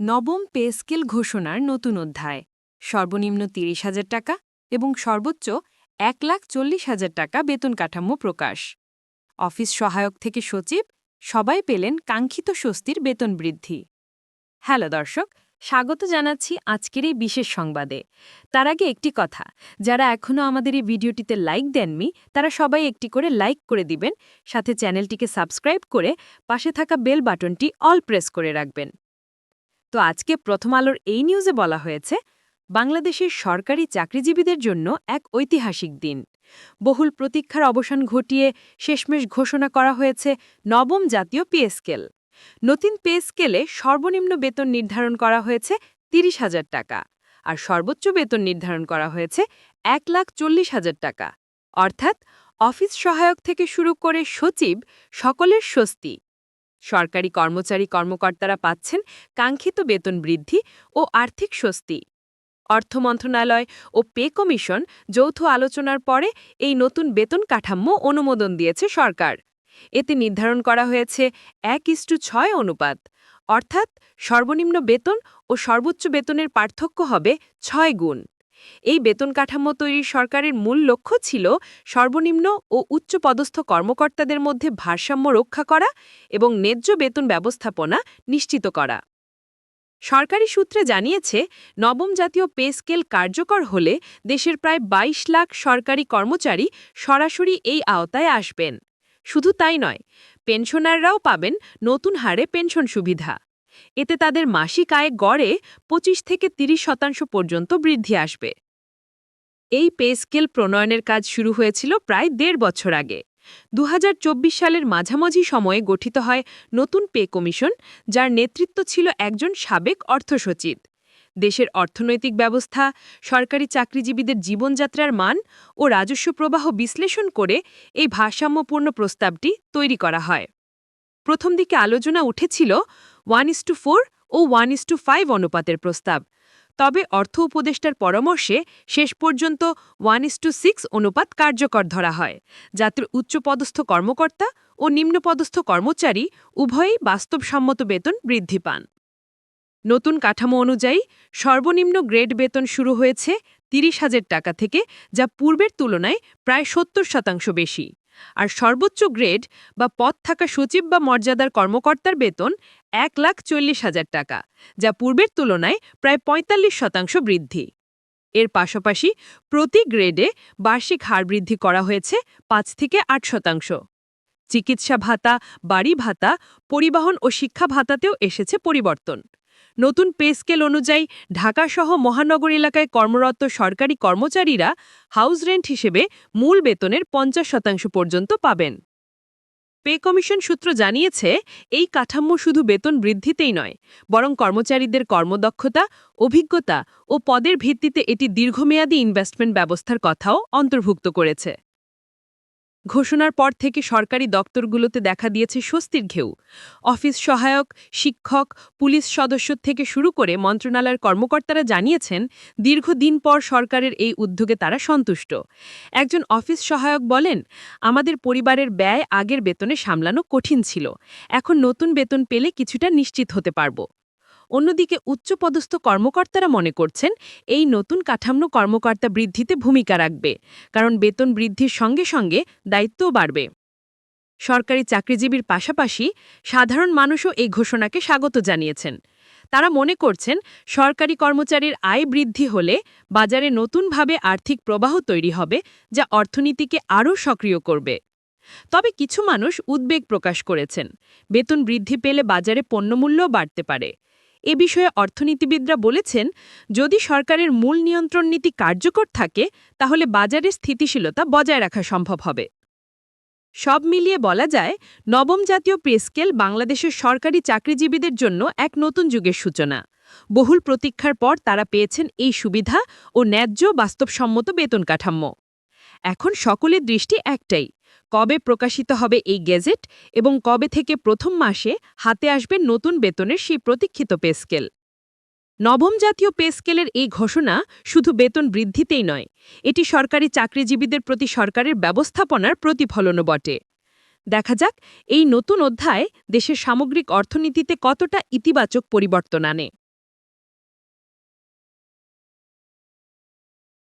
নবম pay scale ঘোষণার নতুন অধ্যায়। সর্বনিম্ন তিরিশ হাজার টাকা এবং সর্বোচ্চ এক লাখ চল্লিশ হাজার টাকা বেতন কাঠামো প্রকাশ। অফিস সহায়ক থেকে সচিব, সবাই পেলেন কাঙ্ক্ষিত স্বস্তির বেতন বৃদ্ধি। হ্যালো দর্শক, স্বাগত জানাচ্ছি আজকের এই বিশেষ সংবাদে। তার আগে একটি কথা, যারা এখনও আমাদের এই ভিডিওটিতে লাইক দেননি, তারা সবাই একটি করে লাইক করে দিবেন, সাথে চ্যানেলটিকে সাবস্ক্রাইব করে পাশে থাকা বেল বাটনটি অল প্রেস করে রাখবেন। তো আজকে প্রথম আলোর এই নিউজে বলা হয়েছে, বাংলাদেশের সরকারি চাকরিজীবীদের জন্য এক ঐতিহাসিক দিন। বহুল প্রতীক্ষার অবসান ঘটিয়ে শেষমেশ ঘোষণা করা হয়েছে নবম জাতীয় পে স্কেল। নতুন পে স্কেলে সর্বনিম্ন বেতন নির্ধারণ করা হয়েছে তিরিশ হাজার টাকা আর সর্বোচ্চ বেতন নির্ধারণ করা হয়েছে এক লাখ চল্লিশ হাজার টাকা। অর্থাৎ অফিস সহায়ক থেকে শুরু করে সচিব সকলের স্বস্তি। সরকারি কর্মচারী কর্মকর্তারা পাচ্ছেন কাঙ্ক্ষিত বেতন বৃদ্ধি ও আর্থিক স্বস্তি। অর্থ মন্ত্রণালয় ও পে কমিশন যৌথ আলোচনার পরে এই নতুন বেতন কাঠামো অনুমোদন দিয়েছে সরকার। এতে নির্ধারণ করা হয়েছে এক ইস্টু ছয় অনুপাত, অর্থাৎ সর্বনিম্ন বেতন ও সর্বোচ্চ বেতনের পার্থক্য হবে ছয় গুণ। এই বেতন কাঠামো তৈরির সরকারের মূল লক্ষ্য ছিল সর্বনিম্ন ও উচ্চ পদস্থ কর্মকর্তাদের মধ্যে ভারসাম্য রক্ষা করা এবং ন্যায্য বেতন ব্যবস্থাপনা নিশ্চিত করা। সরকারি সূত্রে জানিয়েছে, নবম জাতীয় পে স্কেল কার্যকর হলে দেশের প্রায় ২২ লাখ সরকারি কর্মচারী সরাসরি এই আওতায় আসবেন। শুধু তাই নয়, পেনশনাররাও পাবেন নতুন হারে পেনশন সুবিধা। এতে তাদের মাসিক আয় গড়ে ২৫ থেকে ৩০ শতাংশ পর্যন্ত বৃদ্ধি আসবে। এই পে স্কেল প্রণয়নের কাজ শুরু হয়েছিল প্রায় দেড় বছর আগে। দু হাজার চব্বিশ সালের মাঝামাঝি সময়ে গঠিত হয় নতুন পে কমিশন, যার নেতৃত্ব ছিল একজন সাবেক অর্থসচিব দেশের অর্থনৈতিক ব্যবস্থা, সরকারি চাকরিজীবীদের জীবনযাত্রার মান ও রাজস্ব প্রবাহ বিশ্লেষণ করে এই ভারসাম্যপূর্ণ প্রস্তাবটি তৈরি করা হয়। প্রথম দিকে আলোচনা উঠেছিল ওয়ান ইস টু ফোর ও ওয়ান ইস টু ফাইভ অনুপাতের প্রস্তাব। তবে অর্থ উপদেষ্টার পরামর্শে শেষ পর্যন্ত ওয়ান ইস টু সিক্স অনুপাত কার্যকর ধরা হয়। যাতে উচ্চপদস্থ কর্মকর্তা ও নিম্নপদস্থ কর্মচারী উভয়ই বাস্তবসম্মত বেতন বৃদ্ধি পান। নতুন কাঠামো অনুযায়ী সর্বনিম্ন গ্রেড বেতন শুরু হয়েছে তিরিশ হাজার টাকা থেকে, যা পূর্বের তুলনায় প্রায় সত্তর শতাংশ বেশি। আর সর্বোচ্চ গ্রেড বা পদ থাকা সচিব বা মর্যাদার কর্মকর্তার বেতন এক লাখ চল্লিশ হাজার টাকা, যা পূর্বের তুলনায় প্রায় ৪৫ শতাংশ বৃদ্ধি। এর পাশাপাশি প্রতি গ্রেডে বার্ষিক হার বৃদ্ধি করা হয়েছে পাঁচ থেকে আট শতাংশ। চিকিৎসা ভাতা, বাড়ি ভাতা, পরিবহন ও শিক্ষা ভাতাতেও এসেছে পরিবর্তন। নতুন পে স্কেল অনুযায়ী ঢাকাসহ মহানগর এলাকায় কর্মরত সরকারি কর্মচারীরা হাউস রেন্ট হিসেবে মূল বেতনের পঞ্চাশ শতাংশ পর্যন্ত পাবেন। পে কমিশন সূত্র জানিয়েছে, এই কাঠাম্য শুধু বেতন বৃদ্ধিতেই নয়, বরং কর্মচারীদের কর্মদক্ষতা, অভিজ্ঞতা ও পদের ভিত্তিতে এটি দীর্ঘমেয়াদী ইনভেস্টমেন্ট ব্যবস্থার কথাও অন্তর্ভুক্ত করেছে। ঘোষণার পর থেকে সরকারি দপ্তরগুলোতে দেখা দিয়েছে স্বস্তির ঘেউ। অফিস সহায়ক, শিক্ষক, পুলিশ সদস্য থেকে শুরু করে মন্ত্রণালয়ের কর্মকর্তারা জানিয়েছেন, দীর্ঘদিন পর সরকারের এই উদ্যোগে তারা সন্তুষ্ট। একজন অফিস সহায়ক বলেন, আমাদের পরিবারের ব্যয় আগের বেতনে সামলানো কঠিন ছিল। এখন নতুন বেতন পেলে কিছুটা নিশ্চিত হতে পারব। অন্যদিকে উচ্চপদস্থ কর্মকর্তারা মনে করছেন এই নতুন কাঠামো কর্মকর্তা বৃদ্ধিতে ভূমিকা রাখবে, কারণ বেতন বৃদ্ধির সঙ্গে সঙ্গে দায়িত্বও বাড়বে। সরকারি চাকরিজীবীর পাশাপাশি সাধারণ মানুষও এই ঘোষণাকে স্বাগত জানিয়েছেন। তারা মনে করছেন সরকারি কর্মচারীর আয় বৃদ্ধি হলে বাজারে নতুনভাবে আর্থিক প্রবাহ তৈরি হবে, যা অর্থনীতিকে আরও সক্রিয় করবে। তবে কিছু মানুষ উদ্বেগ প্রকাশ করেছেন। বেতন বৃদ্ধি পেলে বাজারে পণ্যমূল্যও বাড়তে পারে। এ বিষয়ে অর্থনীতিবিদরা বলেছেন, যদি সরকারের মূল নিয়ন্ত্রণ নীতি কার্যকর থাকে, তাহলে বাজারের স্থিতিশীলতা বজায় রাখা সম্ভব হবে। সব মিলিয়ে বলা যায়, নবম জাতীয় পেস্কেল বাংলাদেশের সরকারি চাকরিজীবীদের জন্য এক নতুন যুগের সূচনা। বহুল প্রতীক্ষার পর তারা পেয়েছেন এই সুবিধা ও ন্যায্য বাস্তবসম্মত বেতন কাঠাম্য এখন সকলের দৃষ্টি একটাই কবে প্রকাশিত হবে এই গেজেট এবং কবে থেকে প্রথম মাসে হাতে আসবে নতুন বেতনের সেই প্রতীক্ষিত পে স্কেল? নবম জাতীয় পে স্কেলের এই ঘোষণা শুধু বেতন বৃদ্ধিতেই নয়, এটি সরকারি চাকরিজীবীদের প্রতি সরকারের ব্যবস্থাপনার প্রতিফলনও বটে। দেখা যাক, এই নতুন অধ্যায় দেশের সামগ্রিক অর্থনীতিতে কতটা ইতিবাচক পরিবর্তন আনে।